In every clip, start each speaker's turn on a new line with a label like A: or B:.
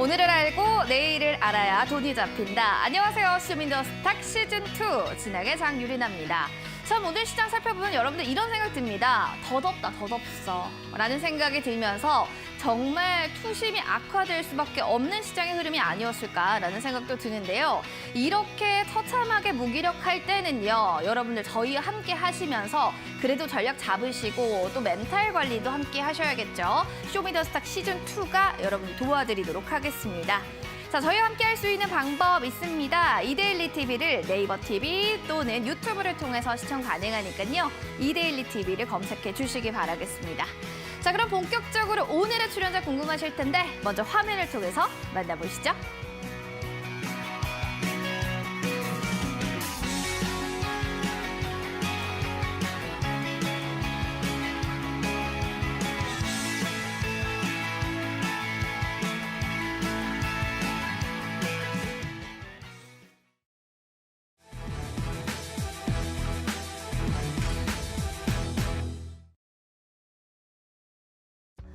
A: 오늘을 알고 내일을 알아야 돈이 잡힌다. 안녕하세요. 쇼미더스탁 시즌2 진행의 장유리나입니다. 참 오늘 시장 살펴보면 여러분들 이런 생각 듭니다. 더 덥다, 더 덥어. 라는 생각이 들면서 정말 투심이 악화될 수밖에 없는 시장의 흐름이 아니었을까라는 생각도 드는데요. 이렇게 처참하게 무기력할 때는요. 여러분들 저희와 함께 하시면서 그래도 전략 잡으시고 또 멘탈 관리도 함께 하셔야겠죠. 쇼미더스탁 시즌2가 여러분 도와드리도록 하겠습니다. 자, 저희와 함께 할 수 있는 방법 있습니다. 이데일리 TV를 네이버 TV 또는 유튜브를 통해서 시청 가능하니까요. 이데일리 TV를 검색해 주시기 바라겠습니다. 자, 그럼 본격적으로 오늘의 출연자 궁금하실 텐데 먼저 화면을 통해서 만나보시죠.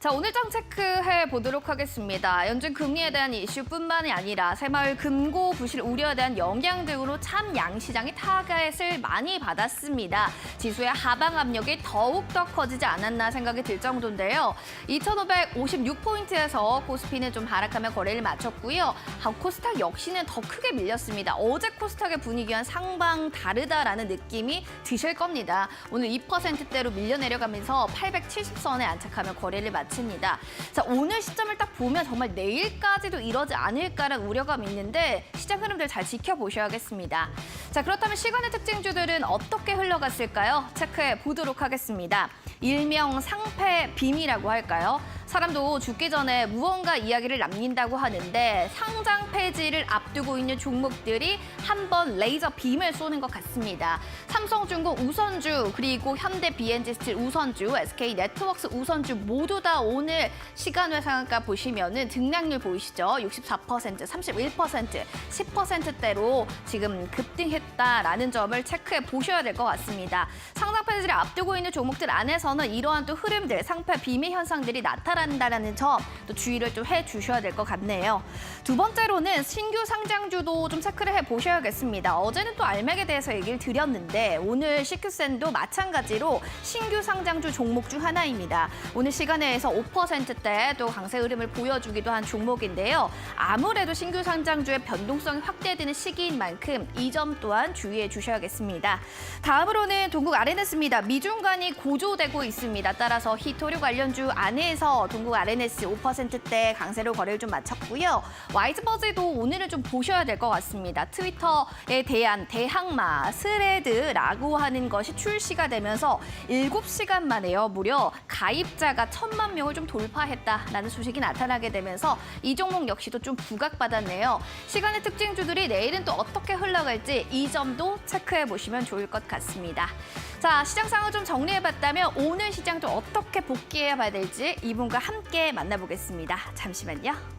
A: 자, 오늘 장 체크해 보도록 하겠습니다. 연준 금리에 대한 이슈뿐만이 아니라 새마을 금고 부실 우려에 대한 영향 등으로 참 양시장이 타겟을 많이 받았습니다. 지수의 하방 압력이 더욱 더 커지지 않았나 생각이 들 정도인데요. 2,556포인트에서 코스피는 좀 하락하며 거래를 마쳤고요. 아, 코스닥 역시는 더 크게 밀렸습니다. 어제 코스닥의 분위기와는 상방 다르다라는 느낌이 드실 겁니다. 오늘 2%대로 밀려 내려가면서 870선에 안착하며 거래를 마쳤습니다. 마칩니다. 자, 오늘 시점을 딱 보면 정말 내일까지도 이러지 않을까라는 우려감이 있는데 시장 흐름들 잘 지켜보셔야겠습니다. 자, 그렇다면 시간의 특징주들은 어떻게 흘러갔을까요? 체크해 보도록 하겠습니다. 일명 상패 빔이라고 할까요? 사람도 죽기 전에 무언가 이야기를 남긴다고 하는데 상장 폐지를 앞두고 있는 종목들이 한 번 레이저 빔을 쏘는 것 같습니다. 삼성중공 우선주 그리고 현대 비엔지 스틸 우선주, SK 네트워크스 우선주 모두 다 오늘 시간 외 상한가 보시면은 등락률 보이시죠? 64%, 31%, 10%대로 지금 급등했다라는 점을 체크해 보셔야 될 것 같습니다. 상장 폐지를 앞두고 있는 종목들 안에서는 이러한 또 흐름들, 상패 빔의 현상들이 나타 난다라는 점 또 주의를 좀 해 주셔야 될 것 같네요. 두 번째로는 신규 상장주도 좀 체크를 해 보셔야겠습니다. 어제는 또 알맥에 대해서 얘기를 드렸는데 오늘 시큐센도 마찬가지로 신규 상장주 종목 중 하나입니다. 오늘 시간에서 5%대 또 강세 흐름을 보여주기도 한 종목인데요. 아무래도 신규 상장주의 변동성이 확대되는 시기인 만큼 이 점 또한 주의해 주셔야겠습니다. 다음으로는 동국 RNS입니다. 미중 간이 고조되고 있습니다. 따라서 히토류 관련주 안에서 동국 RNS 5%대 강세로 거래를 좀 마쳤고요. 와이즈버즈도 오늘은 좀 보셔야 될 것 같습니다. 트위터에 대한 대항마 스레드라고 하는 것이 출시가 되면서 7시간 만에요. 무려 가입자가 천만 명을 좀 돌파했다라는 소식이 나타나게 되면서 이 종목 역시도 좀 부각받았네요. 시간의 특징주들이 내일은 또 어떻게 흘러갈지 이 점도 체크해 보시면 좋을 것 같습니다. 자, 시장 상황을 좀 정리해봤다면 오늘 시장도 어떻게 복귀해 봐야 될지 이분과 함께 만나보겠습니다. 잠시만요.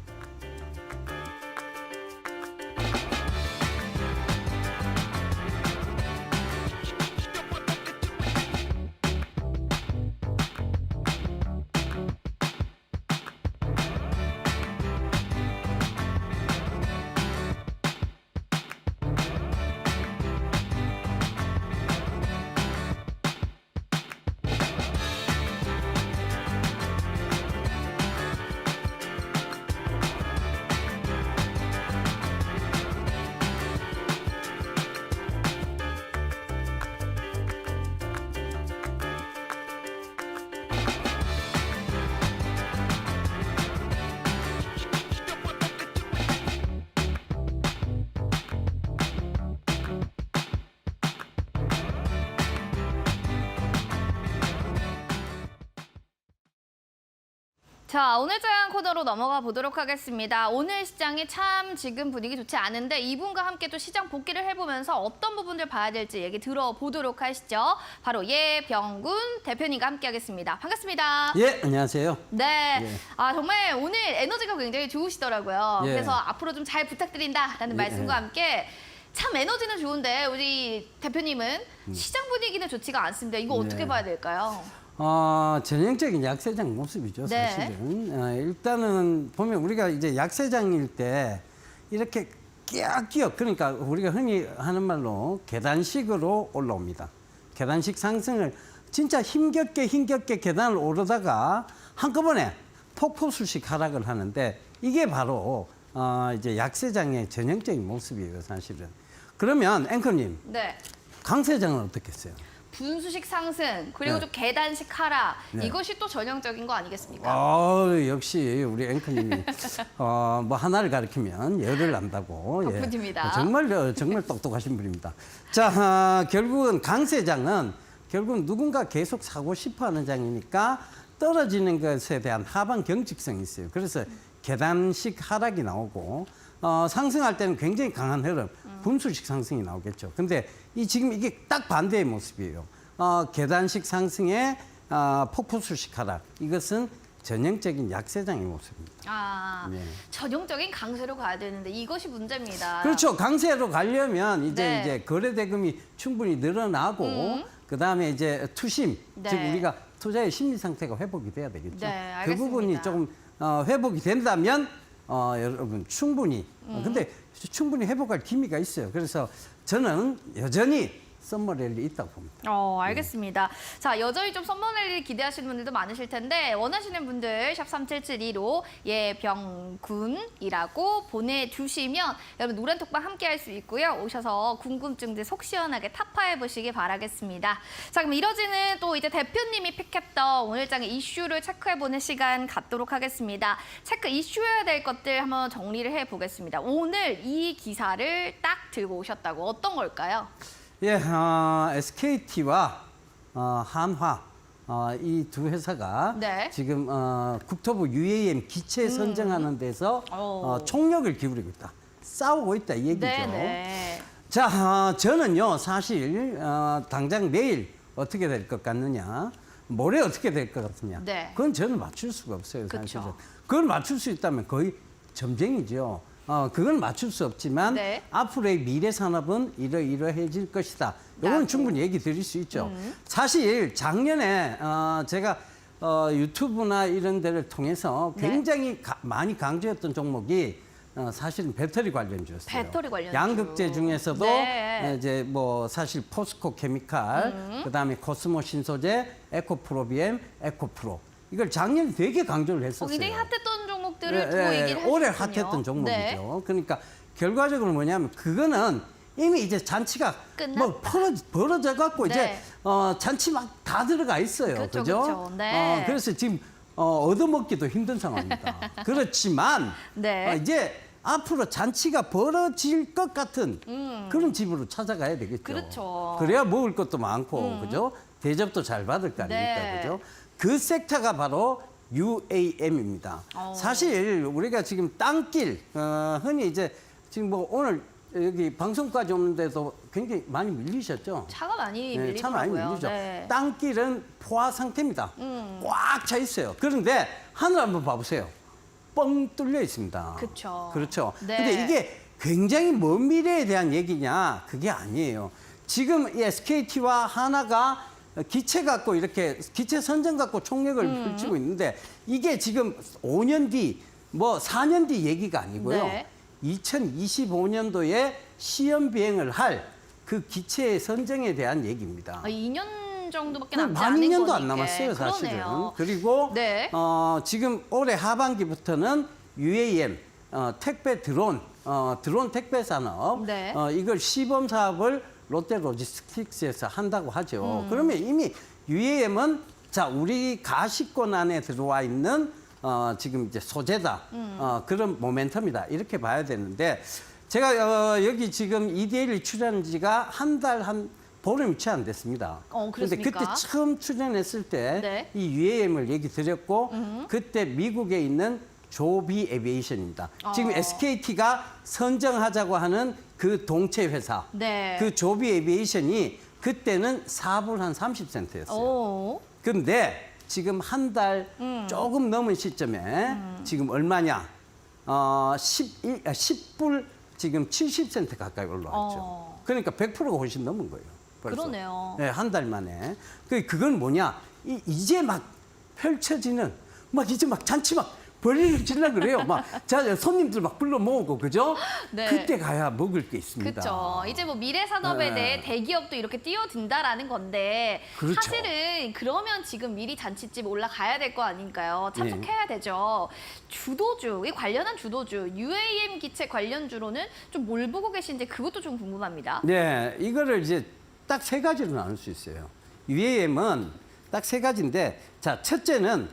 A: 자, 오늘 자양 코너로 넘어가 보도록 하겠습니다. 오늘 시장이 참 지금 분위기 좋지 않은데 이분과 함께 또 시장 복귀를 해보면서 어떤 부분들 봐야 될지 얘기 들어보도록 하시죠. 바로 예병군 대표님과 함께 하겠습니다. 반갑습니다.
B: 예, 안녕하세요.
A: 네.
B: 예.
A: 아, 정말 오늘 에너지가 굉장히 좋으시더라고요.
B: 예.
A: 그래서 앞으로 좀 잘 부탁드린다라는
B: 예.
A: 말씀과 함께 참 에너지는 좋은데 우리 대표님은
B: 음.
A: 시장 분위기는 좋지가 않습니다. 이거 어떻게
B: 네.
A: 봐야 될까요?
B: 어, 전형적인 약세장 모습이죠,
A: 네.
B: 사실은. 어, 일단은 보면 우리가 이제 약세장일 때 이렇게 끼역끼역 그러니까 우리가 흔히 하는 말로 계단식으로 올라옵니다. 계단식 상승을 진짜 힘겹게 힘겹게 계단을 오르다가 한꺼번에 폭포수식 하락을 하는데 이게 바로 어, 이제 약세장의 전형적인 모습이에요, 사실은. 그러면 앵커님,
A: 네.
B: 강세장은 어떻겠어요?
A: 분수식 상승 그리고
B: 네.
A: 좀 계단식 하락
B: 네.
A: 이것이 또 전형적인 거 아니겠습니까?
B: 아 역시 우리 앵커님이 어, 뭐 하나를 가르치면 열을 난다고.
A: 덕분입니다.
B: 정말 어, 정말 똑똑하신 분입니다. 자 아, 결국은 강세장은 결국 누군가 계속 사고 싶어하는 장이니까 떨어지는 것에 대한 하방 경직성이 있어요. 그래서 계단식 하락이 나오고 어, 상승할 때는 굉장히 강한 흐름, 분수식 상승이 나오겠죠. 근데 이 지금 이게 딱 반대의 모습이에요. 어, 계단식 상승에 어, 폭포수식 하락. 이것은 전형적인 약세장의 모습입니다.
A: 아
B: 네.
A: 전형적인 강세로 가야 되는데 이것이 문제입니다.
B: 그렇죠. 강세로 가려면 이제
A: 네.
B: 이제 거래 대금이 충분히 늘어나고
A: 음.
B: 그다음에 이제 투심
A: 네.
B: 즉 우리가 투자의 심리 상태가 회복이 돼야 되겠죠.
A: 네,
B: 그 부분이
A: 알겠습니다.
B: 조금 어, 회복이 된다면 어, 여러분 충분히
A: 음.
B: 어, 근데 충분히 회복할 기미가 있어요. 그래서 저는 여전히 썸머랠리 있다고 봅니다.
A: 어, 알겠습니다. 자, 여전히 좀 썸머랠리 기대하시는 분들도 많으실 텐데 원하시는 분들 샵 3772로 예병군이라고 보내주시면 여러분 노란톡방 함께 할 수 있고요. 오셔서 궁금증들 속 시원하게 타파해 보시기 바라겠습니다. 자, 그럼 이뤄지는 또 이제 대표님이 픽했던 오늘장의 이슈를 체크해보는 시간 갖도록 하겠습니다. 체크 이슈해야 될 것들 한번 정리를 해보겠습니다. 오늘 이 기사를 딱 들고 오셨다고 어떤 걸까요?
B: 예, 어, SKT와 어, 한화 어, 이 두 회사가
A: 네. 음.
B: 지금 어, 국토부 UAM 기체 선정하는 데서
A: 오.
B: 어, 총력을 기울이고 있다. 싸우고 있다 이 얘기죠.
A: 네 네.
B: 자, 어, 저는요 사실 어, 당장 내일 어떻게 될 것 같느냐, 모레 어떻게 될 것 같느냐,
A: 네.
B: 그건 저는 맞출 수가 없어요
A: 그쵸.
B: 사실은. 그걸 맞출 수 있다면 거의 점쟁이죠. 어, 그건 맞출 수 없지만
A: 네.
B: 앞으로의 미래 산업은 이러이러해질 것이다. 이건
A: 나도.
B: 충분히 얘기 드릴 수 있죠.
A: 음.
B: 사실 작년에 어, 제가 어, 유튜브나 이런 데를 통해서
A: 네.
B: 굉장히 가- 많이 강조했던 종목이 어, 사실은 배터리 관련주였어요.
A: 배터리 관련주.
B: 양극재 중에서도
A: 네.
B: 이제 뭐 사실 포스코 케미칼,
A: 음.
B: 그다음에 코스모 신소재, 에코프로비엠, 에코프로 이걸 작년에 되게 강조를
A: 어,
B: 했었어요.
A: 굉장히 핫했던 종목들을
B: 예,
A: 두
B: 예,
A: 얘기를
B: 올해
A: 해주셨군요.
B: 핫했던 종목이죠.
A: 네.
B: 그러니까 결과적으로 뭐냐면 그거는 이미 이제 잔치가
A: 끝났다.
B: 뭐 벌어, 벌어져 갖고
A: 네.
B: 이제 어, 잔치 막 다 들어가 있어요.
A: 그렇죠,
B: 죠
A: 그렇죠. 네.
B: 어, 그래서 지금 어, 얻어먹기도 힘든 상황입니다. 그렇지만
A: 네.
B: 어, 이제 앞으로 잔치가 벌어질 것 같은 그런 집으로 찾아가야 되겠죠.
A: 음. 그렇죠. 음.
B: 그래야 먹을 것도 많고, 그죠? 대접도 잘 받을 거 아닙니까,
A: 네.
B: 그죠? 그 섹터가 바로 UAM입니다.
A: 어.
B: 사실 우리가 지금 땅길, 어, 흔히 이제 지금 뭐 오늘 여기 방송까지 오는데도 굉장히 많이 밀리셨죠?
A: 차가 많이
B: 네, 참 많이
A: 밀리더라고요.
B: 밀리죠.
A: 네.
B: 땅길은 포화 상태입니다.
A: 음.
B: 꽉차 있어요. 그런데 하늘 한번 봐보세요. 뻥 뚫려 있습니다.
A: 그쵸.
B: 그렇죠.
A: 네.
B: 근데 이게 굉장히 먼 미래에 대한 얘기냐? 그게 아니에요. 지금 이 SKT와 하나가 기체 갖고 이렇게 기체 선정 갖고 총력을
A: 음.
B: 펼치고 있는데 이게 지금 5년 뒤, 뭐 4년 뒤 얘기가 아니고요.
A: 네.
B: 2025년도에 시험 비행을 할 그 기체 선정에 대한 얘기입니다.
A: 아, 2년 정도밖에
B: 그
A: 남지
B: 만
A: 않은
B: 2년도
A: 거니까.
B: 안 남았어요, 사실은.
A: 그러네요.
B: 그리고
A: 네.
B: 어, 지금 올해 하반기부터는 UAM 어, 택배 드론 어, 드론 택배 산업
A: 네.
B: 어, 이걸 시범 사업을 롯데 로지스틱스에서 한다고 하죠.
A: 음.
B: 그러면 이미 UAM은 자 우리 가시권 안에 들어와 있는 어, 지금 이제 소재다
A: 음.
B: 어, 그런 모멘텀이다 이렇게 봐야 되는데 제가 어, 여기 지금 EDL이 출연한 지가 한 달한 보름이 채 안 됐습니다.
A: 어,
B: 근데
A: 그렇습니까?
B: 그때 처음 출연했을 때
A: 네.
B: 이 UAM을 얘기 드렸고 그때 미국에 있는 조비 에비에이션입니다. 지금
A: 어.
B: SKT가 선정하자고 하는 그 동체 회사.
A: 네.
B: 그 조비 에비에이션이 그때는 4불 한 30센트였어요.
A: 오.
B: 근데 지금 한달
A: 음.
B: 조금 넘은 시점에 지금 얼마냐? 어, 11, 아, 10불 지금 70센트 가까이 올라왔죠.
A: 어.
B: 그러니까 100%가 훨씬 넘은 거예요. 벌써.
A: 그러네요.
B: 네, 한 달 만에. 그, 그건 뭐냐? 이, 이제 막 펼쳐지는 막 이제 막 잔치 막 벌리를 질라 그래요. 막 자, 손님들 막 불러 모으고 그죠?
A: 네.
B: 그때 가야 먹을 게 있습니다.
A: 그렇죠. 이제 뭐 미래 산업에
B: 네.
A: 대해 대기업도 이렇게 뛰어든다라는 건데
B: 그렇죠.
A: 사실은 그러면 지금 미리 잔치집 올라가야 될 거 아닌가요?
B: 네.
A: 참석해야 되죠. 주도주, 이 관련한 주도주, UAM 기체 관련주로는 좀 뭘 보고 계신지 그것도 좀 궁금합니다.
B: 네, 이거를 이제 딱 세 가지로 나눌 수 있어요. UAM은 딱 세 가지인데, 자, 첫째는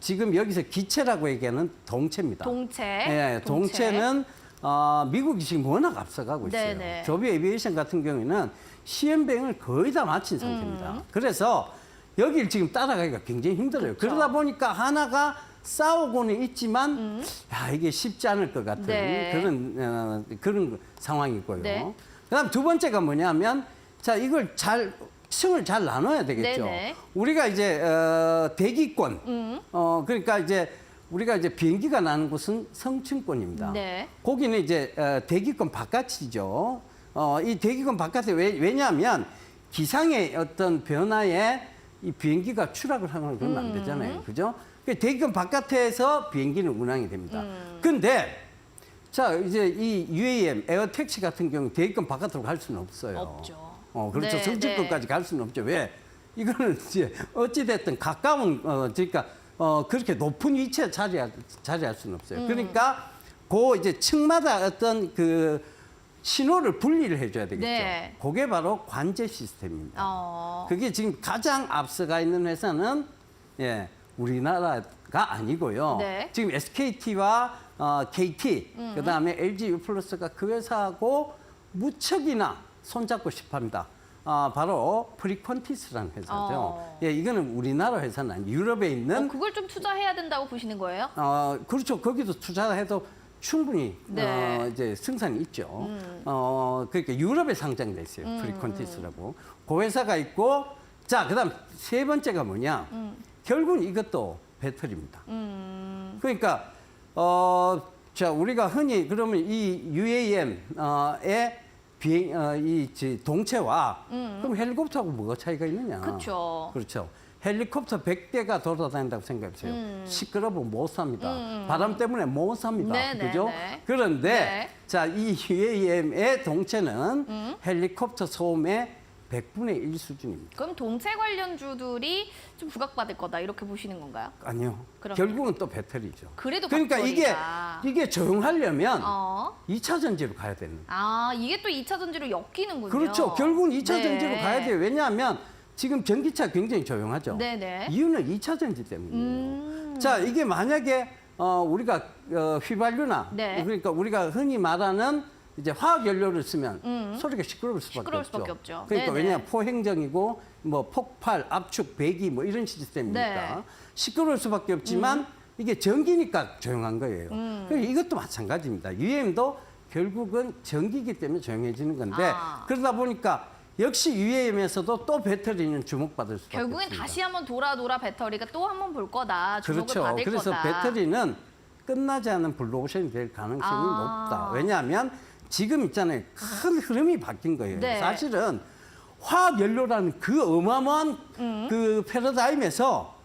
B: 지금 여기서 기체라고 얘기하는 동체입니다.
A: 동체.
B: 예, 동체 는 어, 미국이 지금 워낙 앞서가고 있어요.
A: 네네.
B: 조비 에비에이션 같은 경우에는 시험병을 거의 다 마친 상태입니다.
A: 음.
B: 그래서 여기를 지금 따라가기가 굉장히 힘들어요.
A: 그렇죠.
B: 그러다 보니까 하나가 싸우고는 있지만 야 이게 쉽지 않을 것 같은
A: 음. 네.
B: 그런 어, 그런 상황이고요.
A: 네.
B: 그다음 두 번째가 뭐냐면 자 이걸 잘 층을 잘 나눠야 되겠죠.
A: 네네.
B: 우리가 이제 어, 대기권
A: 음.
B: 어 그러니까 이제 우리가 이제 비행기가 나는 곳은 성층권입니다.
A: 네.
B: 거기는 이제 어, 대기권 바깥이죠. 어, 이 대기권 바깥에 왜, 왜냐하면 기상의 어떤 변화에 이 비행기가 추락을 하거나 그러면 안 되잖아요. 그죠? 그 대기권 바깥에서 비행기는 운항이 됩니다. 근데 자, 이제 이 UAM, 에어택시 같은 경우 대기권 바깥으로 갈 수는 없어요.
A: 없죠.
B: 어, 그렇죠.
A: 네,
B: 성층권까지 갈 수는 없죠. 왜? 이거는 이제 어찌됐든 가까운, 어, 그러니까, 어, 그렇게 높은 위치에 자리할, 자리할 수는 없어요.
A: 음.
B: 그러니까, 그 이제 층마다 어떤 그 신호를 분리를 해줘야 되겠죠.
A: 네.
B: 그게 바로 관제 시스템입니다.
A: 어.
B: 그게 지금 가장 앞서가 있는 회사는 예, 우리나라가 아니고요.
A: 네.
B: 지금 SKT와 어, KT,
A: 음.
B: 그다음에 LG U+가 그 회사하고 무척이나 손잡고 싶합니다. 아, 바로 프리퀀티스라는 회사죠.
A: 어.
B: 예, 이거는 우리나라 회사는 아니에요. 유럽에 있는
A: 어, 그걸 좀 투자해야 된다고 보시는 거예요?
B: 어, 그렇죠. 거기도 투자해도 충분히
A: 네. 음.
B: 어, 이제 생산이 있죠. 어, 그러니까 유럽에 상장돼 있어요. 프리콘티스라고. 그 회사가 있고, 자, 그다음 세 번째가 뭐냐? 결국은 이것도 배터리입니다.
A: 음.
B: 그러니까 어, 자, 우리가 흔히 그러면 이 UAM의 비행 어, 이 지- 동체와 그럼 헬리콥터하고 뭐가 차이가 있느냐?
A: 음. 그쵸.
B: 그렇죠. 헬리콥터 100대가 돌아다닌다고 생각해보세요. 시끄러우면 못 삽니다. 바람 때문에 못 삽니다.
A: 음. 네네,
B: 그죠?
A: 네.
B: 그런데
A: 네.
B: 자, 이 UAM의 동체는
A: 음.
B: 헬리콥터 소음의 100분의 1 수준입니다.
A: 그럼 동체 관련주들이 좀 부각받을 거다 이렇게 보시는 건가요?
B: 아니요.
A: 그럼요.
B: 결국은 또 배터리죠.
A: 그래도
B: 그러니까 이게
A: 배터리가.
B: 이게 조용하려면
A: 어.
B: 이 2차 전지로 가야 되는.
A: 아 이게 또 2차 전지로 엮이는군요.
B: 그렇죠. 결국은 2차
A: 네.
B: 전지로 가야 돼요. 왜냐하면 지금 전기차 굉장히 조용하죠.
A: 네네.
B: 이유는 2차 전지 때문이에요.
A: 음.
B: 자, 이게 만약에 어, 우리가 어, 휘발유나
A: 네.
B: 그러니까 우리가 흔히 말하는 이제 화학 연료를 쓰면
A: 음.
B: 소리가 시끄러울 수밖에
A: 시끄러울
B: 없죠.
A: 수밖에 없죠.
B: 그러니까
A: 네네.
B: 왜냐 포행정이고 뭐 폭발, 압축, 배기 뭐 이런 시스템이니까
A: 네. 음.
B: 시끄러울 수밖에 없지만 이게 전기니까 조용한 거예요. 그러니까 이것도 마찬가지입니다. UAM도 결국은 전기기 때문에 조용해지는 건데
A: 아.
B: 그러다 보니까 역시 UAM에서도 또 배터리는 주목받을 수밖에
A: 결국엔
B: 없습니다.
A: 다시 한번 돌아 돌아 배터리가 또 한번 볼 거다. 주목을
B: 그렇죠.
A: 받을
B: 그래서
A: 거다.
B: 배터리는 끝나지 않은 블루오션이 될 가능성이
A: 아.
B: 높다. 왜냐하면 지금 있잖아요. 큰 흐름이 바뀐 거예요.
A: 네.
B: 사실은 화학 연료라는 그 어마어마한
A: 음.
B: 그 패러다임에서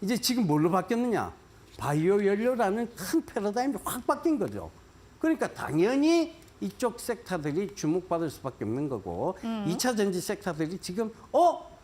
B: 이제 지금 뭘로 바뀌었느냐? 바이오 연료라는 큰 패러다임이 확 바뀐 거죠. 그러니까 당연히 이쪽 섹터들이 주목받을 수밖에 없는 거고
A: 음.
B: 이 2차 전지 섹터들이 지금 어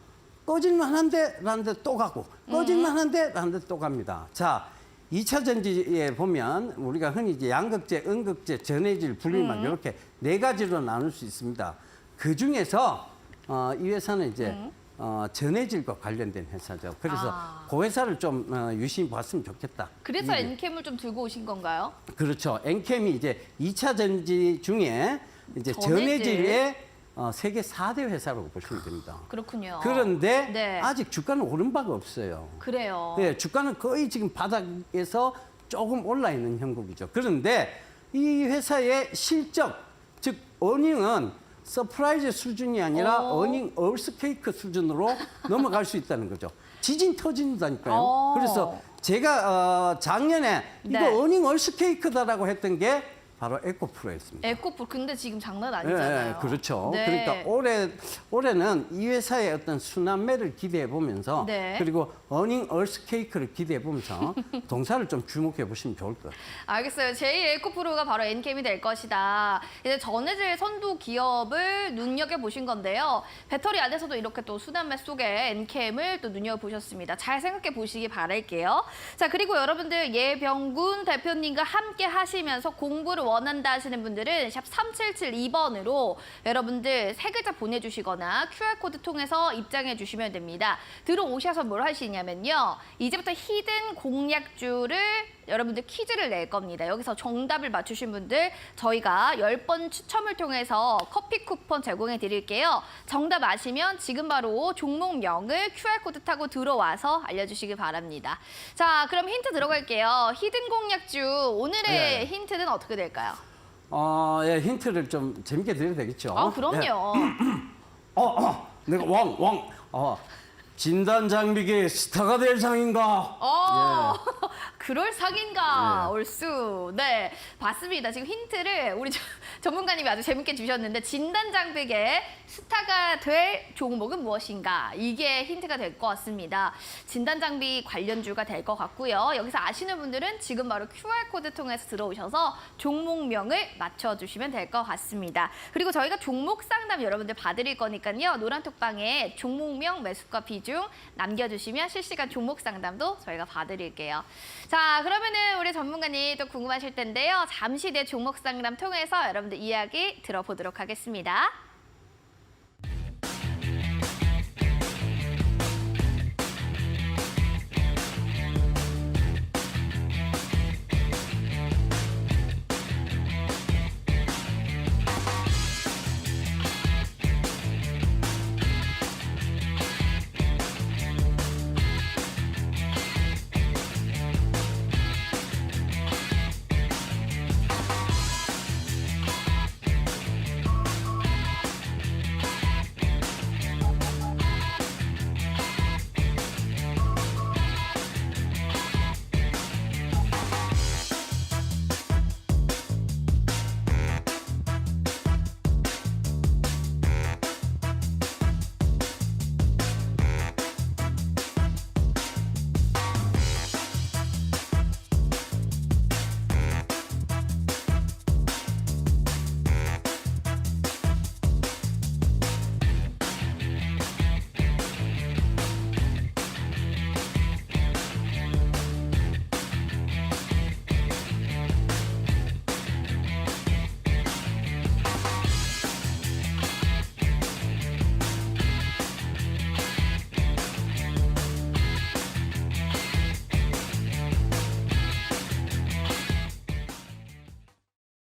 B: 꺼질만한데 라는데 또 가고 꺼질만한데 라는데 또 갑니다. 자, 2차 전지에 보면 우리가 흔히 이제 양극재, 음극재, 전해질, 분리막 이렇게 네 가지로 나눌 수 있습니다. 그 중에서 어, 이 회사는 이제 어, 전해질과 관련된 회사죠. 그래서
A: 아.
B: 그 회사를 좀 어, 유심히 봤으면 좋겠다.
A: 그래서
B: 이게.
A: 엔캠을 좀 들고 오신 건가요?
B: 그렇죠. 엔캠이 이제 2차 전지 중에 이제
A: 전해질.
B: 전해질의 어, 세계 4대 회사라고 보시면 됩니다.
A: 그렇군요.
B: 그런데
A: 네.
B: 아직 주가는 오른 바가 없어요.
A: 그래요.
B: 네, 주가는 거의 지금 바닥에서 조금 올라 있는 형국이죠. 그런데 이 회사의 실적, 즉 어닝은 서프라이즈 수준이 아니라
A: 어.
B: 어닝 얼스케이크 수준으로 넘어갈 수 있다는 거죠. 지진 터진다니까요.
A: 어.
B: 그래서 제가 어, 작년에
A: 네.
B: 이거 어닝 얼스케이크다라고 했던 게 바로 에코프로였습니다.
A: 에코풀 근데 지금 장난 아니잖아요.
B: 예, 그렇죠.
A: 네.
B: 그러니까 올해 올해는 이 회사의 어떤 순환매를 기대해 보면서
A: 네.
B: 그리고 어닝 얼스 케이크를 기대해 보면서 동사를 좀 주목해 보시면 좋을 것 같아요.
A: 알겠어요. 제2 에코프로가 바로 엔캠이 될 것이다. 이제 전해질 선두 기업을 눈여겨 보신 건데요. 배터리 안에서도 이렇게 또 수단매 속에 엔캠을 또 눈여겨 보셨습니다. 잘 생각해 보시기 바랄게요. 자 그리고 여러분들 예병군 대표님과 함께 하시면서 공부를 원한다 하시는 분들은 샵 3772번으로 여러분들 세 글자 보내주시거나 QR코드 통해서 입장해 주시면 됩니다. 들어오셔서 뭘 하시냐 면요. 이제부터 히든 공약주를 여러분들 퀴즈를 낼 겁니다. 여기서 정답을 맞추신 분들 저희가 10번 추첨을 통해서 커피 쿠폰 제공해 드릴게요. 정답 아시면 지금 바로 종목명을 QR코드 타고 들어와서 알려주시기 바랍니다. 자, 그럼 힌트 들어갈게요. 히든 공약주 오늘의
B: 네.
A: 힌트는 어떻게 될까요?
B: 어, 예, 힌트를 좀 재밌게 드려도 되겠죠?
A: 아,
B: 예.
A: 그럼요.
B: 어, 어, 내가 왕, 왕. 어, 진단 장비계 스타가 될 상인가?
A: 어, 그럴 상인가,
B: 예.
A: 올수. 네, 봤습니다. 지금 힌트를 우리 저- 전문가님이 아주 재밌게 주셨는데, 진단 장비계 스타가 될 종목은 무엇인가? 이게 힌트가 될 것 같습니다. 진단 장비 관련주가 될 것 같고요. 여기서 아시는 분들은 지금 바로 QR코드 통해서 들어오셔서 종목명을 맞춰주시면 될 것 같습니다. 그리고 저희가 종목 상담 여러분들 봐드릴 거니까요. 노란톡방에 종목명, 매수가 비중 남겨주시면 실시간 종목 상담도 저희가 봐드릴게요. 자, 그러면은 우리 전문가님 또 궁금하실 텐데요. 잠시 뒤에 종목 상담 통해서 여러분들 이야기 들어보도록 하겠습니다.